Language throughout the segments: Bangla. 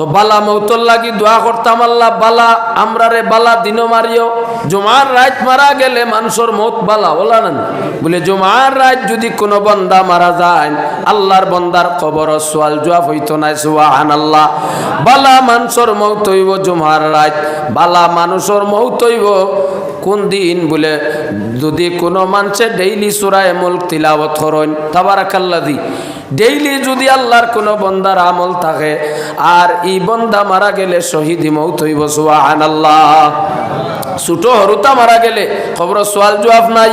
তো বালা মৌতর লাগি দোয়া করতাম আল্লাহ, বালা, আমরা রে বালা, দিনও মারিও। জুমার রাত মারা গেলে মানুষের মত বালা, বলা না বলে, জুমার রাত যদি কোনো বন্দা মারা যায়, আল্লাহর বন্দার কবর সোয়াল জবাব হইতো না সুবাহান আল্লাহ বালা মানুষের মৌত হইব জুমার রাত, বালা মানুষের মৌত হইব কোন দিন? বলে, যদি কোনো মানুষে ডেইলি সুরায় মুল্ক তিলাবত করেন তাবারাকাল্লাদি ডেইলি যদি আল্লাহর কোনো বন্দার আমল থাকে, আর ই বন্দা মারা গেলে শহীদ মৌত হইব সুবাহান আল্লাহ ছোট হরুতা মারা গেলে খবর, সোয়াল জবাব নাই।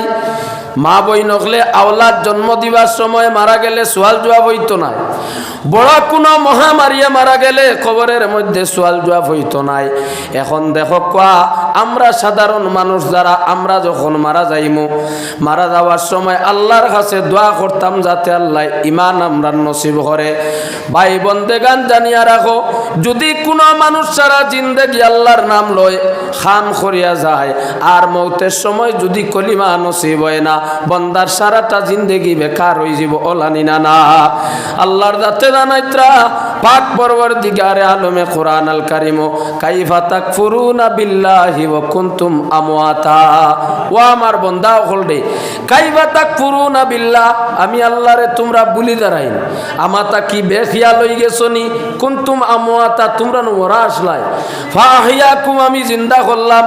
মা বই নকলে আওলাদ জন্ম দিবার সময় মারা গেলে সোয়াল জবাব হইতো না বড় কোনো মহামারিয়ে মারা গেলে খবরের মধ্যে সোয়াল জবাব হইতো নাই। এখন দেখো কোয়া, আমরা সাধারণ মানুষ যারা, আমরা যখন মারা যাইমু, মারা যাওয়ার সময় আল্লাহর কাছে দোয়া করতাম যাতে আল্লাহ ইমান আমরা নসিব করে। ভাই বন্দে গান জানিয়া রাখো, যদি কোনো মানুষ সারা জিন্দেগি আল্লাহর নাম লয়, খাম করিয়া যায়, আর মৌতের সময় যদি কলিমা নসিব হয় না, বন্দার সারাটা জিন্দেগি বেকার হয়ে যাব ওলানি না না আল্লাহর দাতে দানাইত্রা পাক পরবর দিগারে আলমে কোরআন আল কারিমো কাইফা কাইফা তাকফুরুনা বিল্লাহ, আমি জিন্দা করলাম।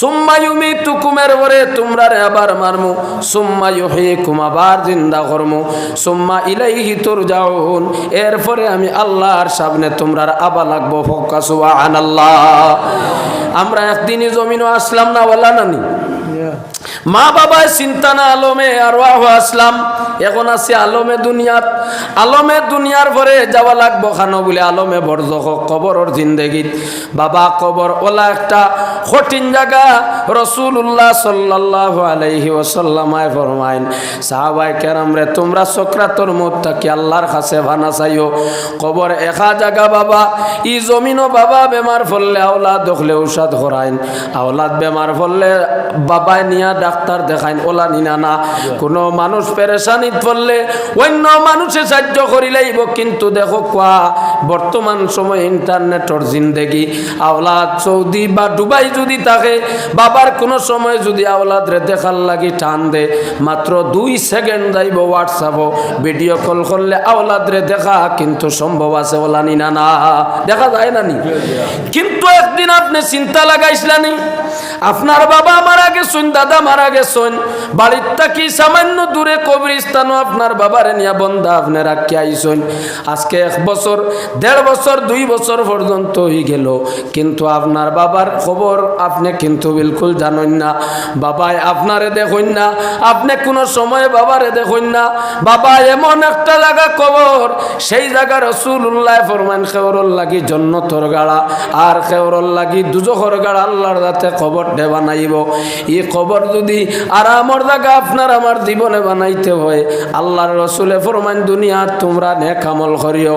সুম্মা ইউমিতুকুমের পরে তোমরা রে আবার মারমু। সুম্মা ইউহিকুম, আবার জিন্দা করমু। সুম্মা ইলাইহি তুরজাউন এরপরে আমি আল্লাহর সামনে তোমরা আবা লাগবো। ফোকাস আমরা একদিনই জমিনও আসলাম না, বলা নানি। মা বাবায় চিন্তা না, আলমে আর আসলাম। এখন আছে আলমে দুনিয়াত। আলমে দুনিয়ার পরে যাওয়া লাগবো খানো বলে আলমে বর্জ কবরর জিন্দেগিত। বাবা, কবর ওলা একটা কঠিন জায়গা। রসুল্লাহ সাল্লাহ আলাইহি ওসাল্লামায় ফরমাইন সাহাবাই কেরাম রে, তোমরা সক্রাতর মুখটা কি আল্লাহর কাছে ভানা চাইও? কবর একা জায়গা বাবা, ই জমিনও বাবা, বেমার ফললে আওলাদ দখলে ঔষধ করাইন আওলাদ বেমার ফললে বাবাই নিয়া ডাক্তার দেখাইন ওলা নিনা না। কোনো মানুষ অন্য মানুষে সাহায্য কিন্তু দেখো কোয়া, বর্তমান সময় ইন্টারনেটর জিন্দেগি। আওলাদ সৌদি বা যদি থাকে, বাবার কোনো সময় যদি আওলাদ রে দেখার লাগি টান দে, মাত্র দুই সেকেন্ড যাইব হোয়াটসঅ্যাপও। ভিডিও কল করলে আওলাদ রে দেখা, কিন্তু সম্ভব আছে ওলা নিনা না। দেখা যায় না নি? কিন্তু একদিন আপনি চিন্তা লাগাইছিলানি, আপনার বাবা মারা গেছেন দাদা মারা গেছেন। বাড়ির থাকি সামান্য দূরে কবরস্থানও আপনার বাবারে নিয়া বন্ধা আপনি রাখি আইসেন আজকে এক বছর, দেড় বছর, দুই বছর পর্যন্ত হয়ে গেল। কিন্তু আপনার বাবার খবর আপনি কিন্তু বিলকুল জানেন না। বাবাই আপনারে দেখুন না। আপনি কোনো সময় বাবারে দেখুন না। বাবা এমন একটা জায়গা কবর, সেই জায়গা রসুল্লাহ ফরমান খেওরল লাগি জন্নতর গাড়া। আর খেওরল লাগি দুজখর গাড়া আল্লাহর যাতে খবর দে বানাইব এই খবর যদি আরামর জায়গা আপনার আমার জীবনে বানাইতে হয়, আল্লাহর রসুলে ফরমান দুনিয়া তোমরা নেক আমল করিও।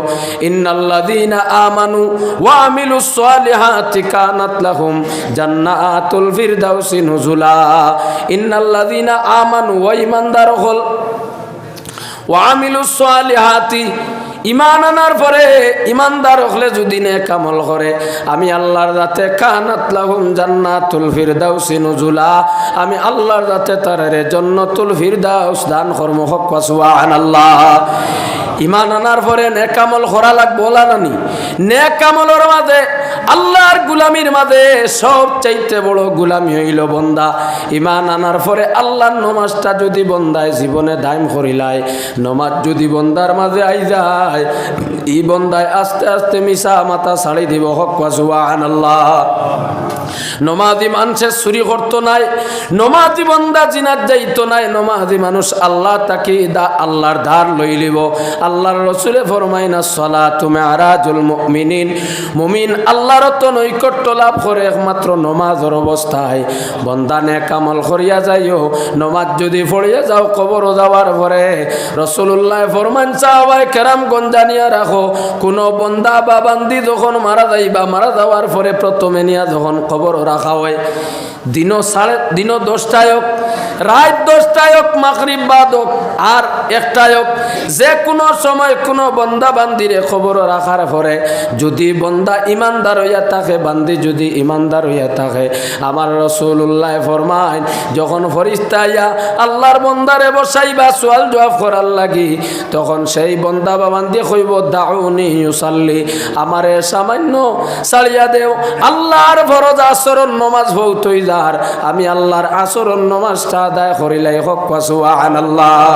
ইন্নাল্লাযীনা আমানু ওয়া আমিলুস সালিহাতি কানাত লাহুম জান্নাতুল ফিরদাউসি নুজুলা। ইন্নাল্লাযীনা আমানু ওয়া ঈমানদার হল। ওয়া আমিলুস সালিহাতি ইমান আনার পরে ইমানদার হলে যদি নে কামল করে, আমি আল্লাহর যাতে কানাত লাহুম জান্নাতুল ফিরদাউসি নুজুলা, আমি আল্লাহর যাতে তারে জন্নতুল ফিরদাউস দান কর্ম হক সুবহানাল্লাহ। ইমান আনার পরে নেকামল করা লাগবো নানি নেকামলের মাঝে, আল্লাহর গুলামির মাঝে সব চাইতে বড় গুলামি হইল বন্দা। ইমান আনার পরে আল্লাহর নমাজটা যদি বন্দায় জীবনে দাইম করিলায়, নমাজ যদি বন্দার মাঝে আই যায় ই বন্দায় আস্তে আস্তে মিশা মাথা দিব, হক নমাজি মানুষে চুরি করতো নাই, নমাজি বন্দা যাইতো নাই, নমাজি মানুষ আল্লাহ তাকে দা, আল্লাহর ধার লই লিব। আল্লাহর রসুলে ফরমাইনা সলা তুমি আরাজুল মুমিন আল্লাহর তো নৈকট্য লাভ করে একমাত্র নমাজের অবস্থায়। বন্দা নে কামল করিয়া যাইও, নমাজ যদি পড়িয়া যাও কবর যাওয়ার পরে রসুল্লাহ ফরমান চাওয়াই কেরাম গঞ্জানিয়া রাখো। কোনো বন্দা বা বান্দি যখন মারা যাইবা মারা যাওয়ার পরে প্রথমে নিয়া যখন কবর রাখা হয় দিনও সাড়ে দিনও দশটায় হোক, রাত দশটায় হোক মাকরিব বাদ হোক, আর একটায় হোক, যে কোনো সময় কোনো বন্দা বান্দিরে খবর রাখার পরে যদি বন্দা ইমানদার হইয়া থাকে, বান্দি যদি ইমানদার হইয়া থাকে, আমার রসুল্লাহ ফরমাইন, যখন ফরিস্তা ইয়া আল্লাহর বন্দারে বসাইবা সোয়াল জবাব করার লাগি, তখন সেই বন্দা বা বান্দি কইব দাউনি ইউসাল্লি। আমারে সামান্য সারিয়া দেও। আল্লাহর ফরজ আচরণ নমাজ হৌতই যার আমি আল্লাহর আচরণ নমাজটা আদায় করিলাই হক পাসুয়ান আল্লাহ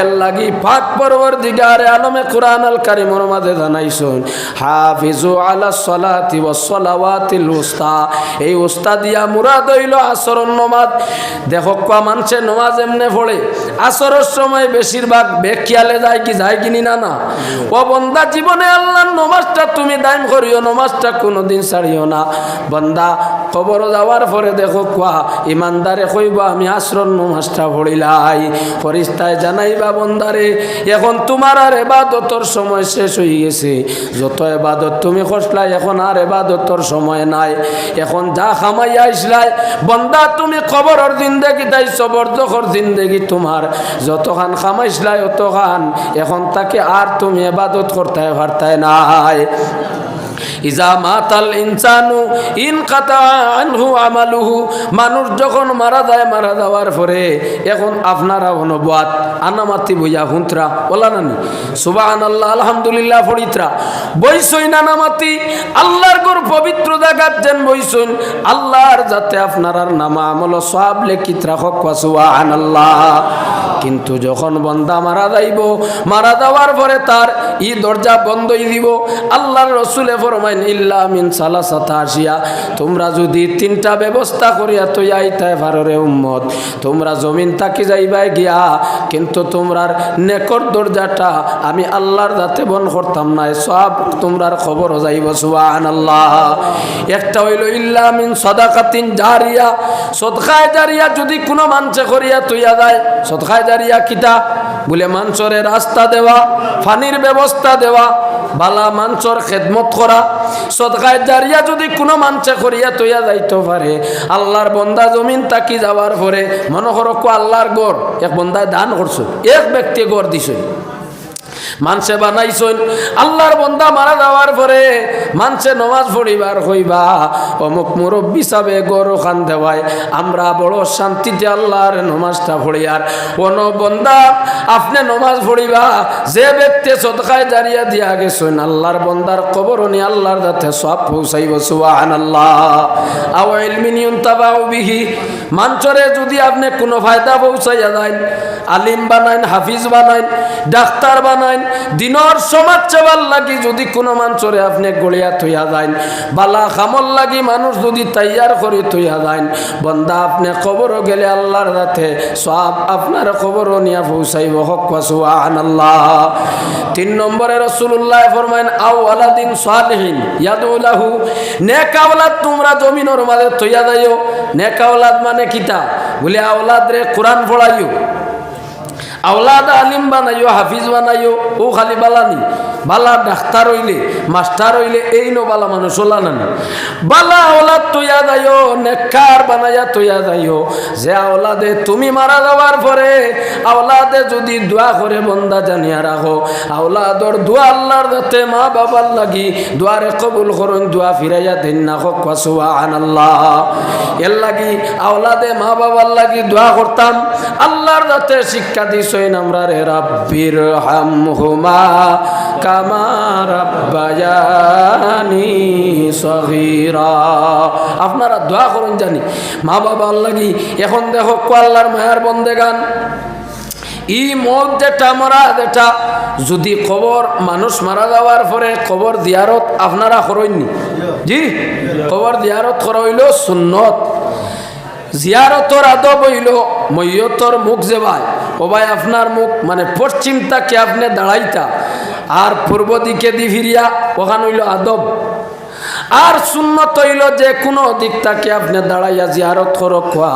এর লাগি পাক পরবর দিগারে আলমে কোরআন আল কারিমর মাঝে জানাইছুন হাফিজু আলা সলাতি ওয়াস সালাওয়াতিল উস্তা। এই উস্তা দিয়া মুরাদ হইল আচরণ নমাজ। দেখো, কোয়া মানুষে নমাজ এমনে পড়ে। আসরের সময় বেশিরভাগ বেখিয়ালে যায় কি, যায় কিনি না না। ও বন্দা, জীবনে আল্লাহর নমাজটা তুমি দাইম করিও, নমাজটা কোনোদিন ছাড়িও না। বন্দা খবর যাওয়ার পরে দেখো কোয়া, ইমানদারে কইব, আমি আশ্রম নমাজটা পড়িলাই। ফরিস্তায় জানাইবা, বন্দারে, এখন তোমার আর এবাদতর সময় শেষ হয়ে গেছে। যত এবাদত তুমি খসলাই এখন আর এবাদতর সময় নাই। এখন যা খামাই আইসলাই বন্দা, তুমি খবরের জিন্দেগি তাই সবর দখর জিন্দেগি তোমার। যতখান খামাইসলাই অতখান এখন তাকে আর তুমি এবাদত করতে পারতায় নাই ইজা মাতাল ইনসানু ইন আমালুহু। মানুষ যখন মারা যায়, মারা যাওয়ার পরে এখন আপনারা আনামাতি বইয়া নানি। সুবাহান আল্লাহ আলহামদুলিল্লাহ ফরিত্রা আল্লাহর গোর পবিত্র যেন বইসইন আল্লাহর যাতে আপনার নামা আমল সব লেখিত রাখক সুবাহান আল্লাহ কিন্তু যখন বন্দা মারা যাইব, মারা যাওয়ার পরে তার ই দরজা বন্ধই দিব। আল্লাহর রসুলে ফরমাইন, ইল্লা মিন সালাসাতা আসিয়া। তোমরা যদি তিনটা ব্যবস্থা করিয়া ভাররে উম্মত। তোমরা জমিন যাইবাই গিয়া, কিন্তু তোমরার নেকর দরজাটা আমি আল্লাহর বন করতাম সব তোমরার খবর যাইব সুবাহান আল্লাহ একটা হইল, ইল্লা মিন সদাকাতিন জারিয়া। জারিয়া যদি কোনো মানসে করিয়া তুইয়া যায় সদখায় জারিয়া কিতা? বলে মানসরে রাস্তা দেওয়া ফানির ব্যবস্থা দেওয়া, বালা মানসর খেদমত করা সদকায় জারিয়া যদি কোনো মানসে করিয়া তৈয়া যাইতে পারে, আল্লাহর বন্দা জমিন তাকি যাওয়ার পরে মনে করো আল্লাহর গড়, এক বন্দায় দান করছ, এক ব্যক্তি গড় দিছ। মানসে বানাইছইন আল্লাহর বন্দা মারা যাওয়ার পরে মানসে নমাজ পড়িবার হইবা। অমুক মুরব্বী সাবে গরু খান দেওয়ায় আমরা বড় শান্তিতে আল্লাহর নমাজটা পড়িয়ার কোন বন্দা, আপনি নমাজ পড়িবা, যে ব্যক্তি সদকায় জারিয়া দিয়া গেছেন, আল্লাহর বন্দার কবর নি আল্লাহর যাতে সব পৌঁছাইব সুবাহান আল্লাহ আও ইলমিনিয়ন তাবাউ বিহি, মাঞ্চরে যদি আপনি কোনো ফায়দা পৌঁছাইয়া দেন, আলিম বানাইন, হাফিজ বানাইন, ডাক্তার বানাইন দিনর সমাজ চাবার লাগি যদি কোনো মাঞ্চরে আপনি গড়িয়া থইয়া যাইন। বালা খামল লাগি মানুষ যদি তৈয়ার করে থইয়া যাইন। বন্দা, আপনি খবর গেলে আল্লাহর রাতে সব আপনার খবরও নিয়ে পৌঁছাইব। হক সুহান আল্লাহ তিন নম্বরে রসুল্লাহ ফরমাইন আউ আলাদিন সালহীন ইয়াদুল্লাহু নেক আওলাদ তোমরা জমিনের মাঝে থইয়া যাইও। নেক আওলাদ মানে কিতা বলে, আওলাদ রে কোরআন পড়াইও। আওলাদ আলিম বানাইও, হাফিজ বানাইও, ও খালি বালানি। বালা ডাক্তার হইলে, মাস্টার হইলে, এই নো বালা মানুষ ওলা না বালা আওলাদ তৈয়া যাইও নেকার বানাইয়া তৈয়া যাইও। যে আওলাদে তুমি মারা যাওয়ার পরে, আওলাদে যদি দোয়া করে বন্দা জানিয়া রাখো, আওলাদর দোয়া আল্লাহর যাতে মা বাবার লাগি, দোয়ারে কবুল করুন, দোয়া ফিরাইয়া দিন না হোক আন আল্লাহ এর লাগি আওলাদে মা বাবার লাগি দোয়া করতাম, আল্লাহর যাতে শিক্ষা দিছইন আমরা রে রাব্বির হামহুমা কামা রাব্বায়ানি সগীরা। আপনারা দোয়া করুন জানি, মা বাবা লাগি এখন দেখো কো আল্লাহর মায়ার বন্দে গান। ই মত যেটা, মরা যেটা, যদি খবর মানুষ মারা যাওয়ার পরে খবর দিয়ারত আপনারা করইনি জি, খবর দিয়ারত করা হইল সুন্নত। জিয়ারতর আদব হইল মৈয়তর মুখ যেবাই ও ভাই, আপনার মুখ মানে পশ্চিম তাকে আপনি দাঁড়াইতা? আর পূর্ব দিকে দি ফিরিয়া, ওখান হইল আদব। আর সুন্নত হইল যে কোনো দিক তাকে আপনি দাঁড়াইয়া জিয়ারত করো, খোয়া।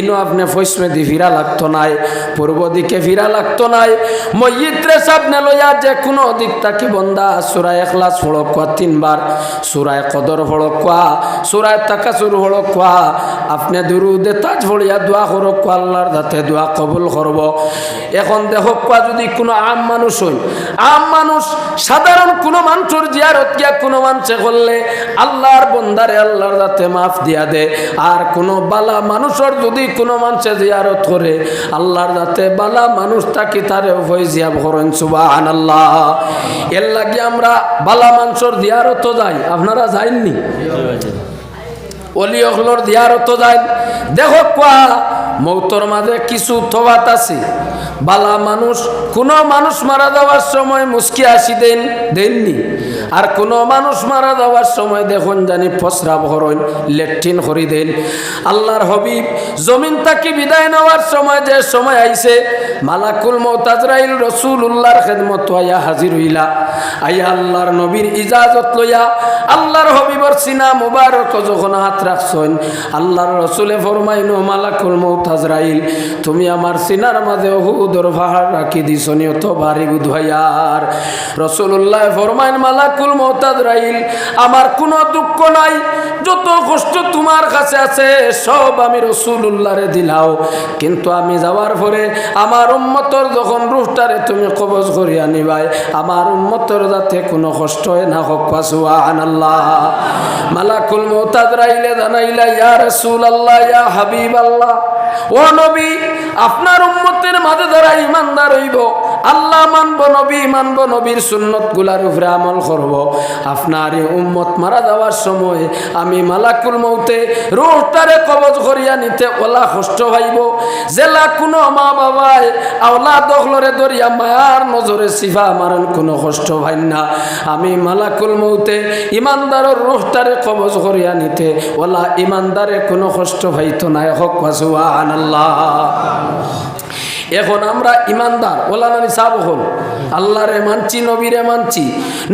ইনো আপনি ফৈসমে দি ফিরা লাগতো নাই, পূর্ব দিকে ফিরা লাগতো নাই। মসজিদরে সামনে লইয়া যে কোনো দিক তাকে বন্দা, সুরায় এখলাস ফড়ক খোয়া তিনবার। সুরায় কদর ফড়ক খোয়া, সুরায় তাকাসুর ফড়ক খোয়া। আপনি দুরুদে তাজ ফড়িয়া দোয়া করক খোয়া আল্লাহর দাতে দোয়া কবুল করব। এখন দেখো খোয়া যদি কোনো আম মানুষ হই, আম মানুষ সাধারণ কোনো মানুষের জিয়ারত গিয়া কোনো মানুষে করলে আল্লাহর বন্দারে আল্লাহর দাতে মাফ দিয়া দে। আর কোনো বালা মানুষের যদি কোনো মানুষে জিয়ারত করে, আল্লাহর দাতে বালা মানুষ তাকে তারে ফৈজিয়া ভরেন সুবাহান আল্লাহ এর লাগে আমরা বালা মানুষের জিয়ারত যাই। আপনারা যাইননি? অলি অখলর দিয়ারত যায় দেখো কোয়া, মৌতর মাঝে কিছু তফাত আছে। বালা মানুষ, কোনো মানুষ মারা যাওয়ার সময় মুসকি আসি দেন দেননি। আর কোনো মানুষ মারা যাওয়ার সময় দেখুন জানি ফসরা ভরণ লেট্রিন করি দেন। আল্লাহর হবিব জমিন তাকে বিদায় নেওয়ার সময় যে সময় আইছে, মালাকুল মৌতাজরাইল রসুল উল্লাহর খেদমত আয়া হাজির হইলা। আইয়া আল্লাহর নবীর ইজাজত লইয়া আল্লাহর হবিবর সিনা মুবারক যখন হাত রাখছেন, আল্লাহর রসুলে ফরমাইন, মালাকুল মৌতাজরাইল তুমি আমার সিনার মাঝে হুদর পাহাড় রাখি দিছ নিয়ত ভারী বুধয়ার রসুল্লাহ ফরমাইন, মালাকুল মৌতাজরাইল আমার কোনো দুঃখ নাই। যত কষ্ট তোমার কাছে আছে, সব আমি রসুল্লাহরে দিলাও। কিন্তু আমি যাওয়ার পরে আমার উম্মতর যখন রুহটারে তুমি কবজ করিয়া নিবাই আমার উম্মতর যাতে কোনো কষ্ট হয় না হোক পাসুয়ান আল্লাহ মালাকুল মোতাদরাইলে জানাইলা, ইয়া রসুল আল্লাহ ইয়া হাবিব আল্লাহ ও নবী, আপনার উম্মতের মাঝে দ্বারা ইমানদার হইব আল্লাহ মানব, নবী মানব, নবীর সুন্নতগুলার উপরে আমল করব। আপনার উম্মত মারা যাওয়ার সময় আমি মালাকুল মৌতে রোহটারে কবজ করিয়া নিতে ওলা কষ্ট ভাইব জেলা কোনো মা বাবায় আওলা দখলরে দরিয়া মায়ার নজরে সিফা মারণ কোনো কষ্ট ভাই না। আমি মালাকুল মৌতে ইমানদারের রোহটারে কবজ করিয়া নিতে ওলা ইমানদারে কোনো কষ্ট ভাইতো নাই হক আল্লাহ এখন আমরা ইমানদার ওলা নানি সাব হল। আল্লাহরে মানছি, নবীরে মানছি।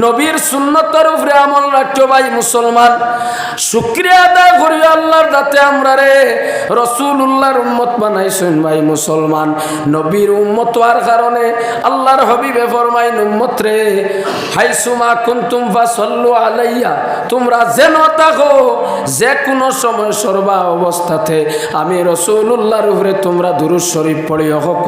নবীর সুন্নতর উপরে আমল রাখছো ভাই মুসলমান। শুক্রিয়া আদায় করি আল্লাহর দাতে আমরা রে রসুল উল্লাহর উম্মত বানাইছেন ভাই মুসলমান। নবীর উম্মত হওয়ার কারণে আল্লাহর হবিবে ফরমাইন, উম্মত রে হাইসুমা কুন্তুম ফা সল্লু আলাইয়া, তোমরা যেন থাকো যে কোনো সময় সর্বা অবস্থাতে আমি রসুল্লাহর উপরে তোমরা দুরুজ শরীফ পড়ি হক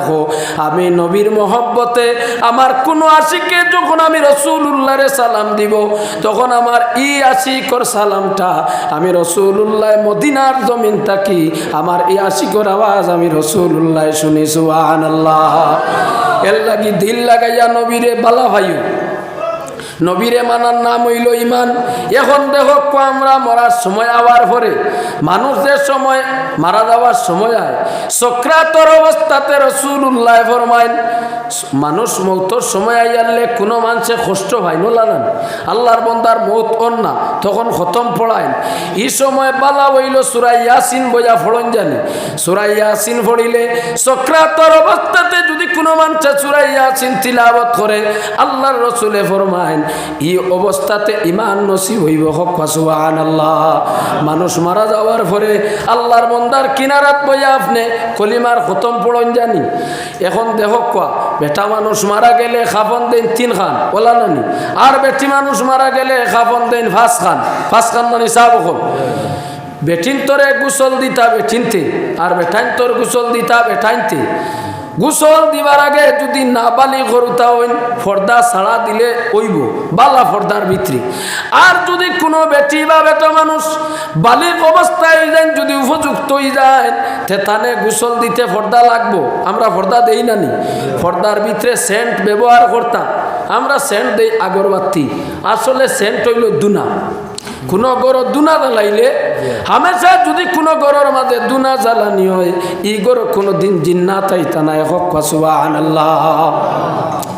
রাখো আমি নবীর মহব্বতে আমার কোনো আশিকে যখন আমি রসুল্লাহরে সালাম দিব, তখন আমার ই আশিকর সালামটা, আমি রসুল্লাহ মদিনার জমিন থাকি, আমার ই আশিকর আওয়াজ আমি রসুল্লাহ শুনি সুহান আল্লাহ এর লাগি দিল লাগাইয়া নবীরে বালা ভাইও। নবীরে মানার নাম হইল ইমান। এখন দেখো আমরা মরার সময় আওয়ার পরে মানুষদের সময় মারা যাওয়ার সময় আয়। সক্রাতর অবস্থাতে রসুল্লাহ ফরমাইন, মানুষ মৌতর সময় আইয়ালে কোনো মানুষে কষ্ট হয় নোলানান আল্লাহর বন্দার মৌত না, তখন খতম পড়াইন। এই সময় বালা হইল সুরাই ইয়াসিন বইয়া ফড়ন জানি। সুরাই ইয়াসিন ফড়িলে সক্রাতর অবস্থাতে যদি কোনো মানুষে সুরাই ইয়াসিন তিলাবত করে, আল্লাহর রসুলে ফরমাইন এই অবস্থাতে ইমান নসিব হইব। হক সুবাহান আল্লাহ মানুষ মারা যাওয়ার পরে আল্লাহর বন্দার কিনারাত বইয়া আপনি কলিমার খতম পড়ন জানি। এখন দেহ কোয়া, বেটা মানুষ মারা গেলে খাফন দেন তিন খান ওলা নানি আর বেটি মানুষ মারা গেলে খাফন দেন ফাঁস খান ফাঁস খান মানে সাব বেটিন তোরে গুসল দিতা, বেটিনতে। আর বেটাইন তোর গুসল দিতা, বেটাইনতে। গোসল দিবার আগে যদি না বালি করুতা হইন ফর্দা ছাড়া দিলে ওইব বালা ফর্দার ভিতরে আর যদি কোনো বেটি বা বেটা মানুষ বালিক অবস্থায় যান যদি উপযুক্ত হয়ে যায়, তে তানে গোসল দিতে ফর্দা লাগবো। আমরা ফর্দা দেই না নি ফর্দার ভিতরে সেন্ট ব্যবহার করতাম। আমরা সেন্ট দেই আগরবাতি। আসলে সেন্ট হইল দুনা। কোনো গর দুনা জ্বালাইলে হামেশা যদি কোনো গরর মাঝে দুনা জ্বালানি হয় ই গর কোনো দিন জিন্না তাইতা নাই হক আল্লাহ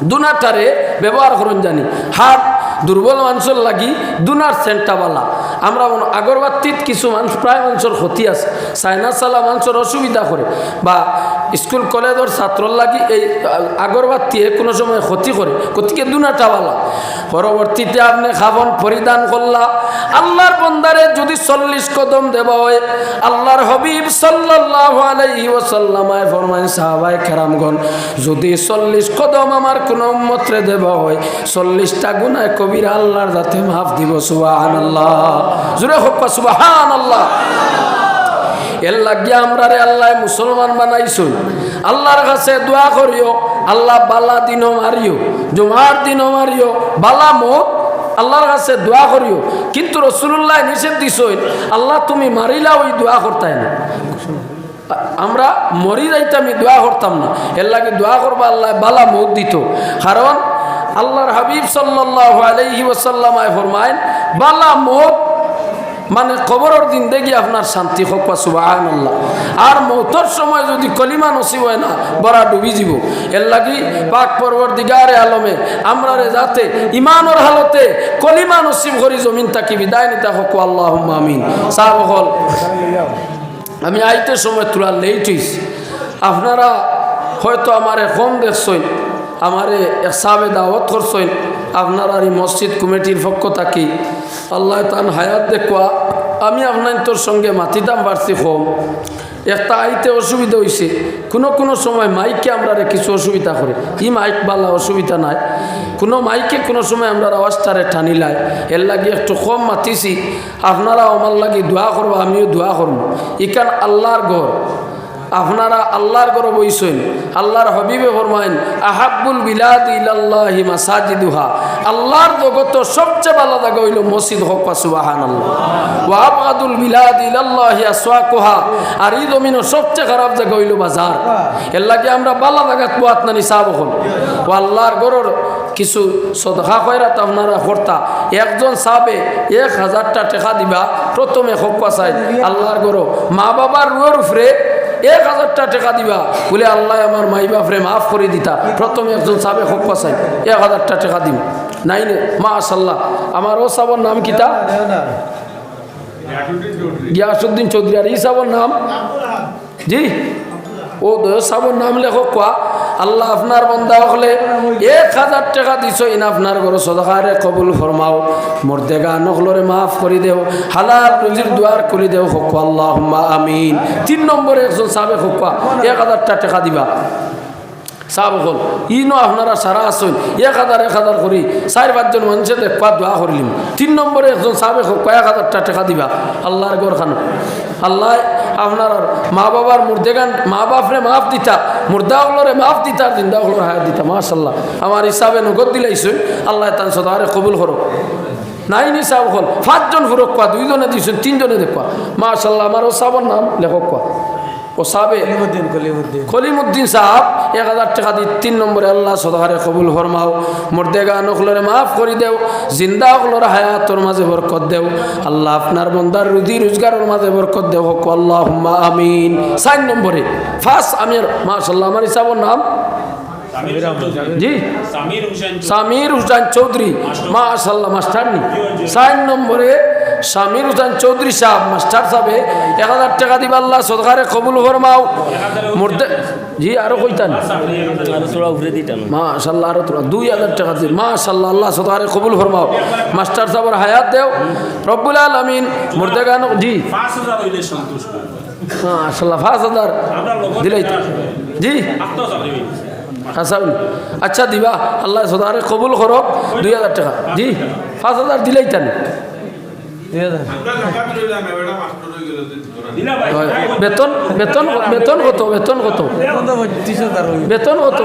দুনাটারে ব্যবহার করুন জানি। হাত দুর্বল মানুষের লাগি দুনার সেন্টাবালা আমরা মনে- আগরবাতিত কিছু মানুষ, প্রায় মানুষের ক্ষতি আছে। চাইনা চালা মানুষের অসুবিধা করে। বা স্কুল, কলেজের ছাত্রর লাগি এই আগরবাতিয়ে কোনো সময় ক্ষতি করে। গতিকে দুনাটাওয়ালা। পরবর্তীতে আপনি খাবন, পরিধান করলা। আল্লাহর বন্দারে যদি চল্লিশ কদম দেওয়া হয়, আল্লাহর হবিব সাল্লাল্লাহু আলাইহি ওয়াসাল্লামায় ফরমায় সাহাবায়ে কেরামগণ, যদি চল্লিশ কদম আমার কোনো উম্মতরে দেওয়া হয়, চল্লিশটা গুনায় কবির আল্লাহর যাতে মাফ দিব, সুবহানাল্লাহ। জুড়ে হোক সুবহানাল্লাহ। এর লাগিয়া আমরা রে আল্লাহ মুসলমান বানাইছই আল্লাহর কাছে দোয়া করিও, আল্লাহ বালা দিনও মারিও, জুমার দিনও মারিও, বালা মত আল্লাহর কাছে দোয়া করিও। কিন্তু রসুল্লাহ নিষেধ দিছই, আল্লাহ তুমি মারিলা ওই দোয়া করতাই না। আমরা মরি যাইতে আমি দোয়া করতাম না। এর লাগে দোয়া করবা, আল্লাহ বালা মত দিত। কারণ আল্লাহর হাবিব সাল্লাহ আলাইহি ওসাল্লামায় ফরমাইন বালা মত মানে কবরের দিন দেখি আপনার শান্তি হোক বা সুবাহান আল্লাহ আর মৌতর সময় যদি কলিমা নসিব হয় না, বড়া ডুবি যাব। এর লাগি পাক পর্বর দিগারে আলমে, আমরা রে যাতে ইমানোর হালতে কলিমা নসিব করি, জমিন তাকি বিদায় নিতে হোক আল্লাহ আমিন। সাহ হল আমি আইতে সময় তোলা লেট আপনারা হয়তো আমারে কম দেখছেন। আমারে এক সাবে দাওয়াত করছেন। আপনারা এই মসজিদ কমিটির পক্ষ থাকি। আল্লাহ তান হায়াত দেখুয়া আমি আপনার তোর সঙ্গে মাতিতাম পারছি কম একটা আইতে অসুবিধা হয়েছে কোনো কোনো সময় মাইকে আমরা কিছু অসুবিধা করে। কি মাইক বালা অসুবিধা নাই। কোনো মাইকে কোনো সময় আমরা আওয়াজটারে ঠানিলাই এর লাগি একটু কম মাতিছি। আপনারা আমার লাগি দোয়া করব, আমিও দোয়া করব। ইকান আল্লাহর ঘর। আপনারা আল্লাহর ঘর বইছেন আল্লাহর হবিবে ফরমাইন আহাব্বুল বিলাদ ইলাল্লাহি মাসাজিদুহা। আল্লাহর জগত সবচেয়ে ভালো জায়গা হইল মসজিদ হোক সুবহানাল্লাহ। ওয়া আবগাদুল বিলাদ ইলাল্লাহি আসওয়াকুহা। আর এই জমিনের সবচেয়ে খারাপ জায়গা হইল বাজার। এর লাগে আমরা বালা জায়গাত পোয়াত না নিসাব হল ও আল্লাহর ঘরের কিছু সদকা খয়রাত আপনারা কর্তা। একজন সাবে এক হাজারটা টেকা দিবা, প্রথমে হোক চাই আল্লাহর গরো। মা বাবার রুয়ের উপরে এক হাজারটা টাকা দিবা। বলে, আল্লাহ, আমার মাই বাপরে মাফ করে দিতা। প্রথমে একজন সাবে হোক পাশাই এক হাজারটা টাকা দিব নাই নে মা আসাল্লাহ আমার ও সাবর নাম কিতা গিয়াসুদ্দিন চৌধুরী। আর ই সাবর নাম? জি? ও সাবর নাম লেখক কোয়া? আল্লাহ আপনার বন্দা হলে এক হাজার টাকা দিছ, ইন আপনার ঘর সদকারে কবুল ফরমাও। মোর দেগা নকলরে মাফ করে দেও, হালাল রুজির দুয়ার করে দেও হকু আল্লাহ আমিন। তিন নম্বরে একজন সাবেক হকুয়া এক হাজারটা টাকা দিবা। চাব হল। ইনো আপনারা সারা আসুন এক হাজার এক হাজার করি, চার পাঁচজন মানুষের দেখবা দোয়া করিলিম তিন নম্বরে একজন চাবে কয়েক হাজারটা টাকা দিবা। আল্লাহর গড় খান। আল্লাহ, আপনার মা বাবার মুর্দেগান মা বাপরে মাফ দিতা মুর্দাগুলোরে মাফ দিতা জিন্দাগুলোর হায়াত দিতা মাশাল্লাহ আমার হিসাবে নগদ দিলাইছুন, আল্লাহ তান সদারে কবুল করো নাই নি সাব হল পাঁচজন ফুরক কোয়া দুইজনে দিয়েছেন তিনজনে দেখবা মাশাল্লাহ আমার ও সাবর নাম লেখক কোয়া। ও সাবে কলিমুদ্দিন সাহাব এক হাজার টাকা দিয়ে তিন নম্বরে আল্লাহ সদহারে কবুল ফরমাও। মর্দেগা নকলরে মাফ করে দেও জিন্দা অকলরে হায়াতর মাঝে বরকত দেও। আল্লাহ আপনার বন্দার রুজি রোজগারের মাঝে বরকত দেও হক আল্লাহ আমিন। চার নম্বরে ফার্স্ট আমি মাশাল্লাহ আমার হিসাবর নাম। জি সামির হোসেন সামির হুসাইন চৌধুরী মাশাল্লাহ মাস্টার নি চার নম্বরে সামির হুসাইন চৌধুরী সাহেব মাস্টার সাহেবে এক হাজার টাকা দিবা আল্লাহ সদকারে কবুল ফরমাও। মুর্দে জি আরও কইতান। মাশাল্লাহ আরও তোরা দুই হাজার টাকা দিন। মাশাল্লাহ আল্লাহ সদকারে কবুল ফরমাও। মাস্টার সাহেবের হায়াত দেও। রব্বুল আলমিন মুর্দে গান জি। মাশাল্লাহ পাঁচ হাজার দিলাই জি। আত্মচাকরি আচ্ছা দিবা, আল্লাহ সদারে কবুল করো দুই হাজার টাকা। জি, পাঁচ হাজার দিলেই তান। বেতন বেতন বেতন কত বেতন কত? বেতন কত?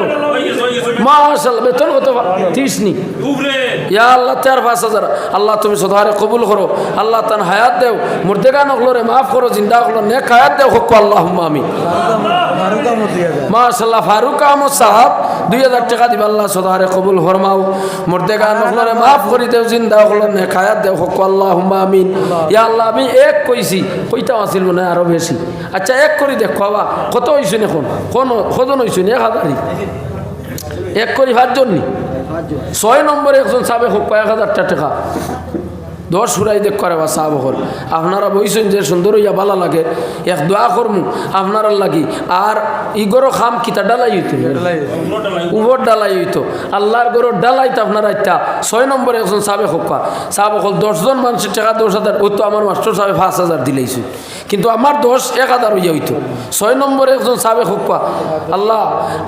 মাশাল্লাহ বেতন কত? ত্রিশ নি। ইয়া আল্লাহ চার পাঁচ হাজার। আল্লাহ তুমি সদারে কবুল করো। আল্লাহ তান হায়াত দেও। মুর্দেগা নকলরে মাফ করো জিন্দা হলো নেক হায়াত দেও। হক আল্লাহ আমি মাশাল্লাহ ফারুক আহমদ সাহাব দুই হাজার টাকা দিবা আল্লাহ সদারে কবুল ফরমাও। মর্দেগা নখলরে মাফ করি দেও জিন্দা হকলর নে খায়াত দেও। হক আল্লাহ হুম্মা আমিন। ইয়া আল্লাহ আমি এক কইছি কইটাও আছিল মনে আরও বেশি। আচ্ছা এক করি দেখ বাবা কত হইছেন এখন? কোন কজন হইছেন? এক হাজারই? এক করি পাঁচজন নি? ছয় নম্বরে একজন সাবে হোক কয়েক হাজার টাকা। দশ সুরাই দেখ করে বা সাহাব হল। আপনারা বইছেন যে সুন্দর হইয়া ভালো লাগে। এক দোয়া করমু আপনারা লাগি। আর ইগরো খাম কিতা ডালাই হইত? উভর ডালাই হইতো। আল্লাহর গরো ডালাই তো আপনারা একটা ছয় নম্বরে একজন সাবে হোকা সাহাব হল দশজন মানুষের টাকা দশ হাজার ও তো আমার মাস্টার সাহেব পাঁচ হাজার দিলেইছে। কিন্তু আমার দোষ এক হাজার হইয়া হইতো। ছয় নম্বরে একজন সাবে হোকা আল্লাহ,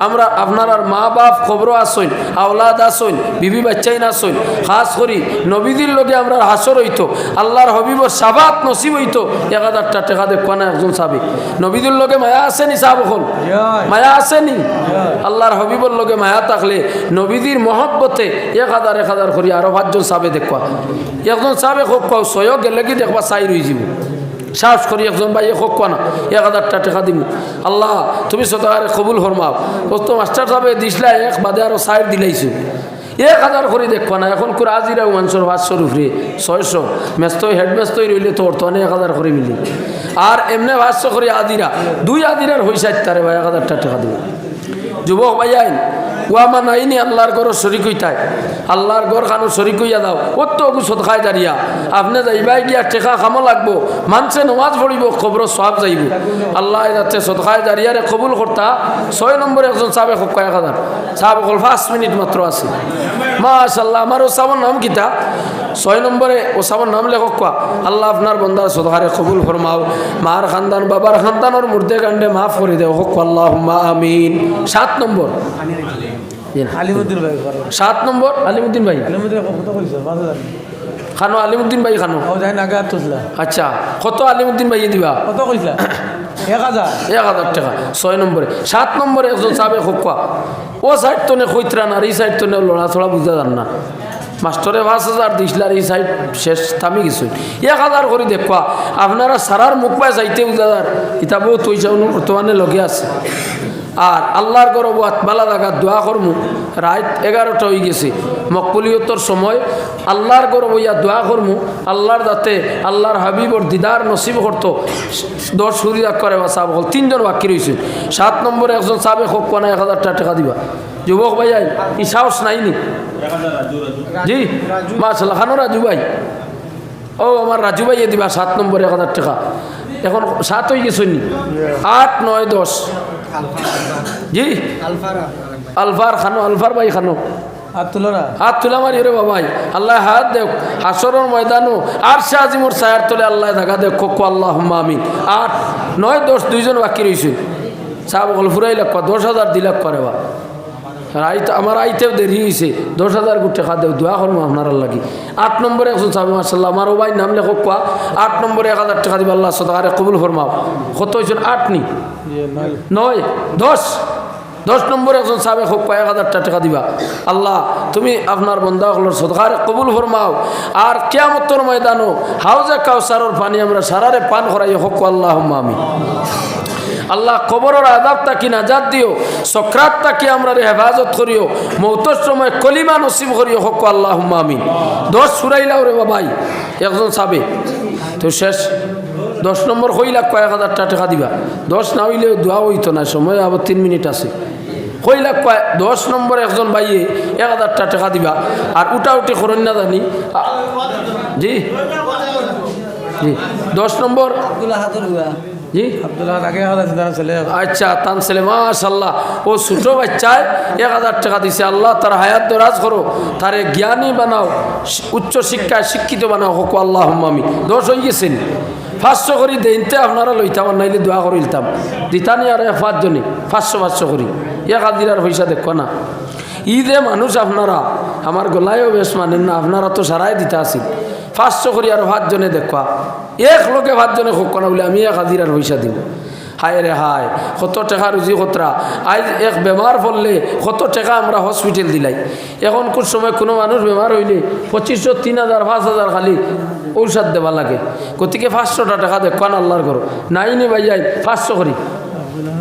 আমরা আপনার মা বাপ খবর আসইন, আওলাদ আসইন, বিবি বাচ্চাইন আসইন, খাস করি নবীদের লগে আমরা হাসর হইতো, আল্লাহর হবিব সাবাত নসিব হইতো, এক হাজারটা টাকা দেখবা না একজন সাবে নবীদের লগে মায়া আসেনি সাহাব হল? মায়া আসেনি? আল্লাহর হবিবর লগে মায়া থাকলে নবীদের মহব্বতে এক হাজার এক হাজার করি আরও পাঁচজন সাবে দেখবা। একজন সাবে হোক পাও সয় গেলে কি দেখবা, চাই রয়ে যাব সাহস করি, একজন ভাই হোক না এক হাজারটা টাকা দিব আল্লাহ, তুমি সদারে কবুল ফরমাও। ও তো মাস্টার সাহেব দিসলা এক বাদে আরও সাইড দিলাইছো। এক হাজার করে দেখবা না এখন করে আজিরাও মানুষের পাঁচশোর উপরে ছয়শো। মেস্তই হেড মেস্তই রইলে তো বর্তমানে এক হাজার করে মিলি। আর এমনি পাঁচশো করে আদিরা দুই আদিরার হইসাইত তারে ভাই, এক হাজারটা টাকা দিব যুবক ভাই আইন ও আমার নাইনি আল্লাহর গড় শরিক হইতাই। আল্লাহর গড় খানো শরিক হইয়া দাও অত অগু সদখায় দাঁড়িয়া। আপনি যাইবাই গিয়া টেকা খামো লাগবো মানুষে নমাজ পড়িব খবর সব যাইব। আল্লাহ যাতে সদখায় দাঁড়িয়ারে কবুল করতা। ছয় নম্বরে একজন চাবে খুব কয়েক হাজার। চাবে কল পাঁচ মিনিট মাত্র আছে। মাশাল্লাহ আমার ওসাবর নাম কিতা? ছয় নম্বরে ওসাবর নাম লেখক কোয়া? আল্লাহ আপনার বন্দার সদহারে কবুল ফরমাও। মার খানদান, বাবার খানদানোর মুর্দে কাণ্ডে মাফ করে দেও। হক আল্লাহ আমিন। সাত নম্বর। আলিমুদ্দিন ভাই সাত নম্বর আলিমুদ্দিন ভাই। আলিমুদ্দিন খানো ভাই খানো। যাই আচ্ছা কত আলিমুদ্দিন ভাই দিবা? কত এক হাজার। এক হাজার টাকা ছয় নম্বরে। সাত নম্বরে একজন চাবে খোকা ও সাইড তো নে আর এই সাইড তো নে লড়া ছড়া না। মাস্টরে পাঁচ হাজার দিছিল আর এই সাইড শেষ থামি গেছে। এক হাজার করে দেখবা আপনারা সারার মুখ পায় চাইতে বুঝা যার ইতা বহুত পয়সা বর্তমানে লগে আছে। আর আল্লাহর গরব বালা জায়গা দোয়া করমু। রাত এগারোটা হয়ে গেছে। মকবুলিয়তর সময় আল্লাহর গরব ইয়া দোয়া করমু। আল্লাহর যাতে আল্লাহর হাবিবর দিদার নসিব করতো। দশ সুরিদা করে বা সাব হল। তিনজন বাকি রয়েছে সাত নম্বরে একজন সাবে হোক কোনা এক হাজার টাকা দিবা। যুবক ভাই ই সাহস নাইনি? জি? মাশাল্লাহ খানো রাজু ভাই। ও, আমার রাজু ভাই দিবা সাত নম্বরে এক হাজার টাকা। এখন সাত হয়ে গেছে নি? আট, নয়, দশ। জি? আলফার। খানো আলফার ভাই খানো। আর তুলো না। হাত তুলা মারি রে বাবাই আল্লাহ হাত দেখ হাসরের ময়দানো আর সে আজিমর সায়ার তোলে আল্লাহ দেখা দেখ খোকো আল্লাহ আমিন। আট নয় দশ দুইজন বাকি রয়েছে সাহ গল্পুরাই লাখ দশ হাজার দিলাক করে বা আইতে আমার আইতেও দেরি হয়েছে দশ হাজার কোটি টাকা দেও, দোয়া করব আপনার লাগি। আট নম্বরে একজন সাহেব মার্শাল্লাহ আমার ভাই নাম লেখক কোয়া? আট নম্বরে এক হাজার টাকা দিবা আল্লাহ সদারে কবুল ফরমাও। কত হয়েছেন আট নি? নয়, দশ। দশ নম্বরে একজন সাবে হোক কয়েক হাজার টাকা দিবা। আল্লাহ, তুমি আপনার বন্দাগুলোর সদকার কবুল ফরমাও। আর কেয়ামত্তর ময়দানো হাউজে কাউসারর পানি আমরা সারারে পান করাই হোক আল্লাহ আমি আল্লাহ কবরের আদাব তাকি নাজাদ দিও? সক্রাত তাকি আমরা হেফাজত করিও? মৌতর সময় কলিমা নসিব করিও। হোক আল্লাহ আমি দশ সুরাইলাও রে বাবাই। একজন সাবে তো শেষ। দশ নম্বর কইলাক কয়েক হাজার টাকা দিবা। দশ না হইলেও দোয়া হইতো না। সময় আবার তিন মিনিট আছে। কইলাক কয় দশ নম্বর একজন বাইয়ে এক হাজার টাকা দিবা। আর উটা উঠি করেন না জানি। জি? জি। দশ নম্বর জি? আব্দুল্লাহ আগে ছেলে আচ্ছা তান ছেলে মাশাল্লাহ ও ছোটো বাচ্চায় এক হাজার টাকা দিছে। আল্লাহ তার হায়াত দরাজ করো। তারে জ্ঞানী বানাও, উচ্চ শিক্ষায় শিক্ষিত বানাও। হোক আল্লাহ আমি দোষ হয়ে গেছেন পাঁচশো করি দেনতে আপনারা লইতাম নাইলে দোয়া করে দিতাম। দিতানি আর এক পাঁচজনে পাঁচশো পাঁচশো করি। এক হাজিরার পয়সা দেখো না। ঈদে মানুষ আপনারা, আমার গলায়ও বেশ মানেন না, আপনারা তো সারাই দিতে আসি পাঁচশো করি আর পাঁচজনে দেখবা এক লোকে পাঁচজনে হোক না বলে আমি এক হাজিরার পয়সা দিব হায় রে হায় কত টাকা রুজি কতরা আজ এক বেমার পড়লে কত টাকা আমরা হসপিটাল দিলাই। এখন কোন সময় কোনো মানুষ বেমার হইলে পঁচিশশো তিন হাজার পাঁচ হাজার খালি ঔষধ দেওয়া লাগে। গতিকে পাঁচশোটা টাকা দেখবান আল্লাহর করো নাই নি ভাই যাই পাঁচশো করি। আব্দুল্লাহ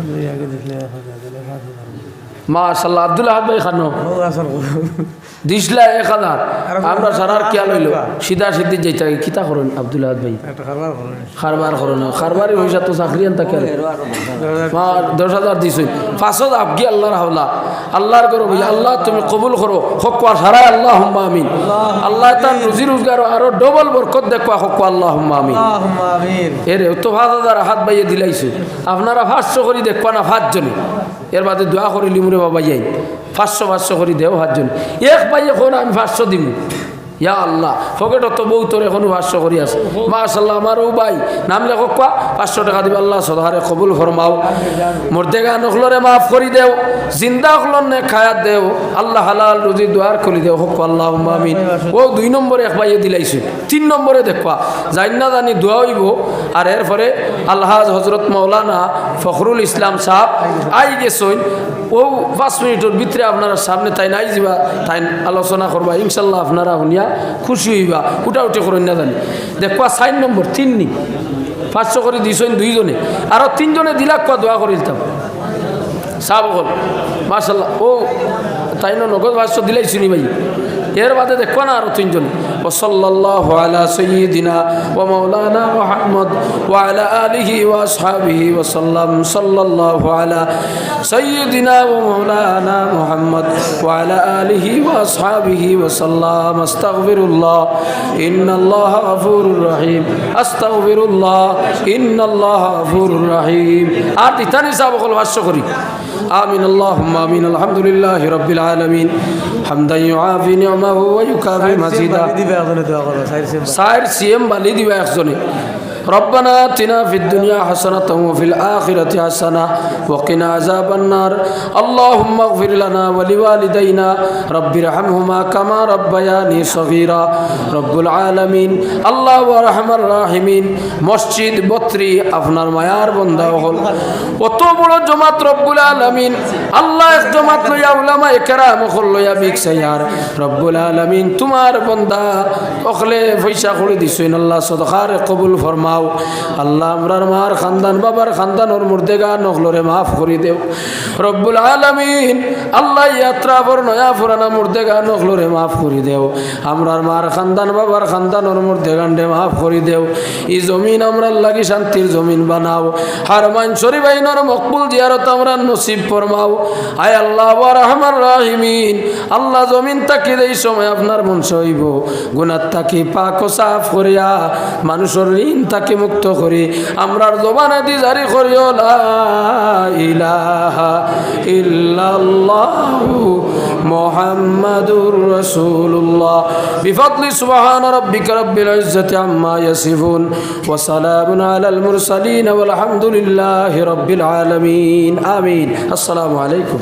মাশাল্লাহ আব্দুল ভাই খানো। দিসলা এক হাজার। আমরা সারার কিয়া লইল একটা। সিধা সিদ্ধি যাইতে হবে কিতা করেন আব্দুল আহাদ ভাই? করুন। খারবার করো না খারবারই হয়েছে তো চাকরি আনতা মা দশ হাজার দিছই পাঁচত আবগি আল্লাহর হাওলা। আল্লাহর করো ভাই আল্লাহ তুমি কবুল করো। হকুয়া সারাই আল্লাহ হুম্মা আমিন। আল্লাহ তার রুজি রোজগার আরও ডবল বরকত দেখবা হকুয়া আল্লাহ হুম্মা আমিন। আল্লাহুম্মা এরে তো পাঁচ হাজার হাত বাইয়ে দিলাইছে। আপনারা পাঁচশো করে দেখবা না পাঁচজনে। এর বাদে দোয়া করে লিমুরে বাবা যাই পাঁচশো পাঁচশো করি দেও হাজ এক পাইয়ে খোর আমি পাঁচশো দিব। ইয়া আল্লাহ ফকেট তো বউ তোর এখনও পাঁচশো করি আছে। মাশাল্লাহ আমারও ভাই। নাম লেখো কোয়া পাঁচশো টাকা দিবে, আল্লাহ সদহারে কবুল ফরমাও মর্দে গান মাফ করি দেও, জিন্দা হলর নে খায়াত দেও। আল্লাহ হালাল রুজি দুয়ার করি দেও হোক আল্লাহ আমিন। ও দুই নম্বরে এক পাইয়ে দিলাইছে তিন নম্বরে দেখবা জানি না জানি দোয়া হইব আর এরপরে আল্লাহ হজরত মৌলানা ফখরুল ইসলাম সাহ আই গেছইন ও পাঁচ মিনিটের ভিতরে আপনারা সামনে তাই নাই যাবা, তাই আলোচনা করবা। ইনশাল্লাহ আপনারা শুনিয়া খুশি হইবা উঠা উঠে করেন না জানি। দেখবা সাইন নম্বর তিন নি পাঁচশো করে দিছইন দুইজনে। আরও তিনজনে দিলাক কোয়া দোয়া করিলতাম সাহ বকল মার্শাল্লাহ ও, তাই নগদ পাঁচশো দিলাই শুনি ভাই। এর বাদে দেখো না আরও তিনজন। ওসল্লাহ আলা সঈদিনা ও মৌলানা মোহাম্মদ ওয়ালা আলিহি ওয়াসাবিহি ওসাল্লাম সাল্লাহ আলা সঈদিনা ও মৌলানা মোহাম্মদ ওয়ালা আলিহি ওয়াসাবিহি ওসাল্লাম আস্তাকবিরুল্লাহ ইন্নআল্লাহ গফুরুর রহিম। আস্তাকবিরুল্লাহ ইন্নআল্লাহ গফুরুর রহিম। আর তিতানি সাহেব ভাষ্য করি। আমিন আল্লাহ আমিন, আলহামদুলিল্লাহ রবিল আলমিন। হামদা ইউআফি নিয়মাহু ওয়া ইউকাফি মাজিদা সাইর সিএম বালি দিবা একজনে ربنا آتنا في الدنيا حسنة وفي الآخرة حسنة وقنا عذاب النار اللهم اغفر لنا ولوالدينا رب ارحمهما كما ربياني صغيرا رب العالمين الله ورحم الراحمين মসজিদ বত্রি আপনার মায়ার বন্ধা হল অত বড় জমাত রব্বুল আলমিন আল্লাহ এক জমাত লইয়া উলামা একরাম হল লইয়া বিকসাইয়ার রব্বুল আলমিন তোমার বন্ধা অখলে পয়সা করে দিছইন আল্লাহ সদকার কবুল ফরমাও আল্লাহ আমরার মার খানদান, বাবার খানদানোর মুর্দেগা নখলরে মাফ করে দেও। রব্বুল আলমিন আল্লাহ ইয়াত্রা পর নয়া ফুরানা মুর্দেগা নখলরে মাফ করে দেও। আমরার মার খানদান, বাবার খানদানোর মুর্দেগান্ডে মাফ করে দেও। ই জমিন আমরা লাগি শান্তির জমিন বানাও। হার মান শরীফ আইনর মকবুল জিয়ারত আমরা নসিব ফরমাও। আয় আল্লাহ রহমান রাহিমিন। আল্লাহ জমিন তাকি দেই সময় আপনার মন সইব। গুনার তাকি পাক সাফ করিয়া মানুষের ঋণ তাকে মুক্ত করি। আমরার জবানে দি জারি করিও মুহাম্মাদুর রাসূলুল্লাহ। বিফadli সুবহান রাব্বিকা রাব্বিল ইজ্জাতি আম্মা ইয়াসিফুন। ওয়া সালামুন আলাল মুরসালিন ওয়াল হামদুলিল্লাহি রাব্বিল আলামিন। আমিন। আসসালামু আলাইকুম।